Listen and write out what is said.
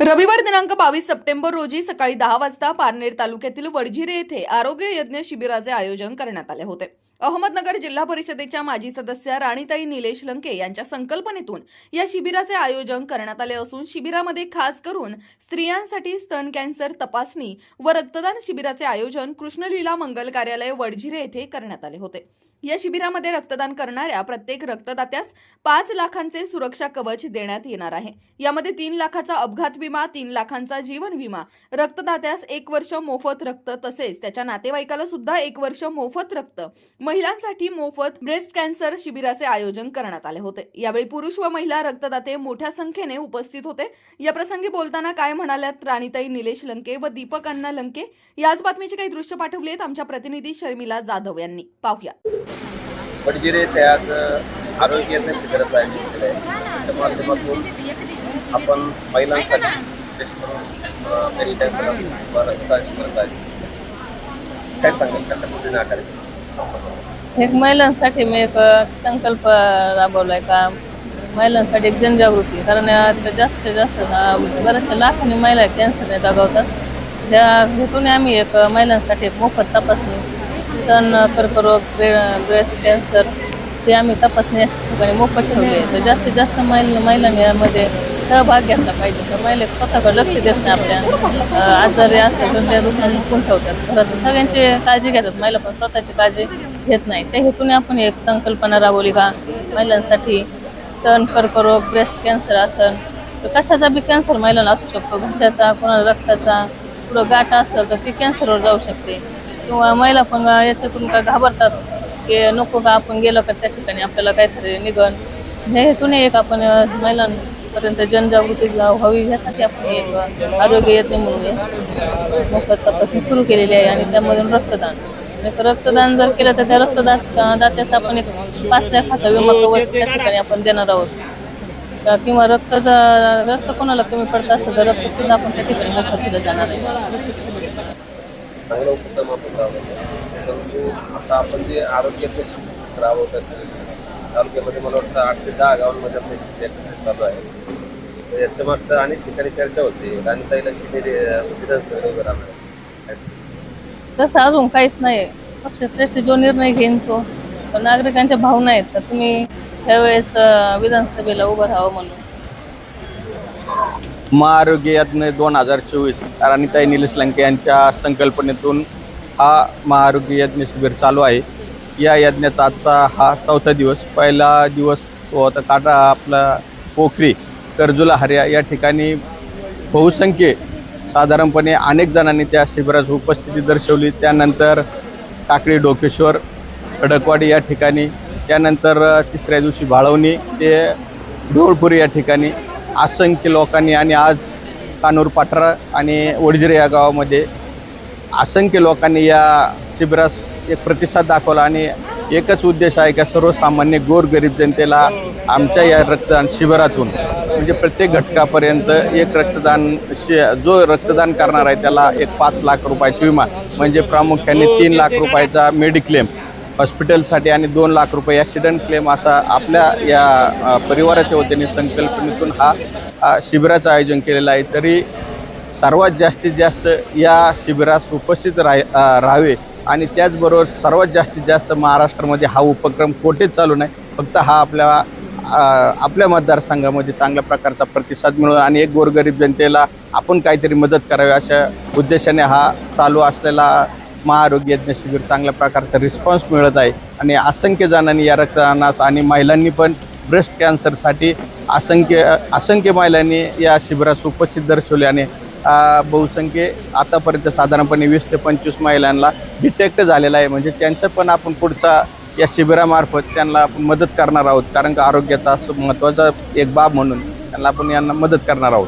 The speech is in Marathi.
रविवार दिनांक बावीस सप्टेंबर रोजी सकाळी दहा वाजता पारनेर तालुक्यातील वडझिरे येथे आरोग्य यज्ञ शिबिराचे आयोजन करण्यात आले होते. अहमदनगर जिल्हा परिषदेच्या माजी सदस्या राणीताई निलेश लंके यांच्या संकल्पनेतून या शिबिराचे आयोजन करण्यात आले असून शिबिरामध्ये खास करून स्त्रियांसाठी स्तन कॅन्सर तपासणी व रक्तदान शिबिराचे आयोजन कृष्णलीला मंगल कार्यालय वडझिरे येथे करण्यात आले होते. या शिबिरामध्ये रक्तदान करणाऱ्या प्रत्येक रक्तदात्यास पाच लाखांचे सुरक्षा कवच देण्यात येणार आहे. यामध्ये तीन लाखाचा अपघात विमा तीन लाखांचा जीवन विमा. रक्तदात्यास एक वर्ष मोफत रक्त तसेच त्याच्या नातेवाईकाला सुद्धा एक वर्ष मोफत रक्त. महिलांसाठी मोफत ब्रेस्ट कॅन्सर शिबिराचे आयोजन करण्यात आले होते. यावेळी पुरुष व महिला रक्तदाते मोठ्या संख्येने उपस्थित होते. या प्रसंगी बोलताना काय म्हणाल्यात राणीताई निलेश लंके व दीपक अण्णा लंके? याच बातमीचे काही दृश्य पाठवली आहेत आमच्या प्रतिनिधी शर्मिला जाधव यांनी. पाहूया. पडजिरे ते आज आरोग्य शिबिराचं आयोजन केलं आहे. त्या माध्यमातून आपण महिलांसाठी ब्रेस्ट ब्रेस्ट कॅन्सर असेल किंवा रक्तदान शिबिराचं आयोजन काय सांगेल? कशा पद्धतीने हा एक महिलांसाठी मी एक संकल्प राबवलाय का महिलांसाठी एक जनजागृती. कारण आता जास्तीत जास्त बऱ्याचशा लाखांनी महिला कॅन्सरने दगावतात. त्या हेतून आम्ही एक महिलांसाठी एक मोफत तपासणी स्तन कर्करोग ब्रेस्ट कॅन्सर ते आम्ही तपासणी अशा ठिकाणी मोफत ठेवले आहे. तर जास्तीत जास्त महिला महिलांनी यामध्ये सहभाग घेतला पाहिजे. तर महिला स्वतःकडे लक्ष देत नाही आपल्या आजारी असेल तर त्या दुसऱ्या लपून ठेवतात. घरात सगळ्यांची काळजी घेतात. महिला पण स्वतःची काळजी घेत नाही. त्या हेतून आपण एक संकल्पना राबवली का महिलांसाठी स्तन कर्करोग ब्रेस्ट कॅन्सर असेल तर कशाचा बी कॅन्सर महिलांना असू शकतो. घशाचा कोणाला रक्ताचा पुढं गाठ असेल तर ती कॅन्सरवर जाऊ शकते. किंवा महिला पण याच्यातून का घाबरतात की नको का आपण गेलो का त्या ठिकाणी आपल्याला काहीतरी निघन. ह्या एक आपण महिलांपर्यंत जनजागृती व्हावी ह्यासाठी आपण एक आरोग्य येते म्हणून मोफत तपासणी सुरू केलेली आहे आणि त्यामधून रक्तदान. रक्तदान जर केलं तर त्या रक्तदान दात्याचा आपण एक पाच लाखाचा विमा कवच त्या ठिकाणी आपण देणार आहोत. किंवा रक्त रक्त कोणाला कमी पडत असेल तर रक्त सुद्धा आपण त्या ठिकाणी मोफत दिलं जाणार आहे. चांगला उपक्रम आपण राबवतो परंतु आता आपण जे आरोग्य यज्ञ शिबिर राबवत असेल तालुक्यामध्ये मला वाटतं आठ ते दहा गावांमध्ये आपले शिबिर चालू आहे. तर याच्या मागचं अनेक ठिकाणी चर्चा होते. राणीताईला किती विधानसभेला उभं राहणार तसं अजून काहीच नाही पक्षश्रेष्ठी जो निर्णय घेईन तो. पण नागरिकांच्या भावना आहेत तर तुम्ही त्यावेळेस विधानसभेला उभं राहावं म्हणून. महाआरोग्य यज्ञ दोन हजार चोवीस राणीताई निलेश लंके यांच्या संकल्पनेतून हा महाआरोग्य यज्ञ शिबिर चालू आहे. या यज्ञाचा आजचा हा चौथा दिवस. पहिला दिवस तो होता काटा आपला पोखरी कर्जुला हर्या या ठिकाणी बहुसंख्ये साधारणपणे अनेक जणांनी त्या शिबिराची उपस्थिती दर्शवली. त्यानंतर टाकळी डोकेश्वर खडकवाडी या ठिकाणी त्यानंतर तिसऱ्या दिवशी भाळवणी ते डोळपुरी या ठिकाणी असंख्य लोकांनी आणि आज कानूर पाठरा आणि वडजिरे या गावामध्ये असंख्य लोकांनी या शिबिरास एक प्रतिसाद दाखवला आणि एकच उद्देश आहे का सर्वसामान्य गोरगरीब जनतेला आमच्या या रक्तदान शिबिरातून म्हणजे प्रत्येक घटकापर्यंत एक रक्तदान शि जो रक्तदान करणार आहे त्याला एक पाच लाख रुपयाची विमा म्हणजे प्रामुख्याने तीन लाख रुपयाचा मेडिक्लेम. हॉस्पिटलसाठी आणि दोन लाख रुपये ॲक्सिडेंट क्लेम असा आपल्या या परिवाराच्या वतीने संकल्पनेतून हा शिबिराचं आयोजन केलेलं आहे. तरी सर्वात जास्तीत जास्त या शिबिरास उपस्थित राह राहावे आणि त्याचबरोबर सर्वात जास्तीत जास्त महाराष्ट्रामध्ये हा उपक्रम कोठेच चालू नाही फक्त हा आपल्या आपल्या मतदारसंघामध्ये चांगल्या प्रकारचा प्रतिसाद मिळून आणि एक गोरगरीब जनतेला आपण काहीतरी मदत करावी अशा उद्देशाने हा चालू असलेला महाआरोग्य यज्ञ शिबिर चांगल्या प्रकारचा रिस्पॉन्स मिळत आहे. आणि असंख्य जणांनी या रक्तदानास आणि महिलांनी पण ब्रेस्ट कॅन्सरसाठी असंख्य असंख्य महिलांनी या शिबिरास उपस्थित दर्शवले आणि बहुसंख्य आतापर्यंत साधारणपणे वीस ते पंचवीस महिलांना डिटेक्ट झालेला आहे. म्हणजे त्यांचं पण आपण पुढचा या शिबिरामार्फत त्यांना आपण मदत करणार आहोत. कारण का आरोग्याचा असं महत्त्वाचा एक बाब म्हणून त्यांना आपण यांना मदत करणार आहोत.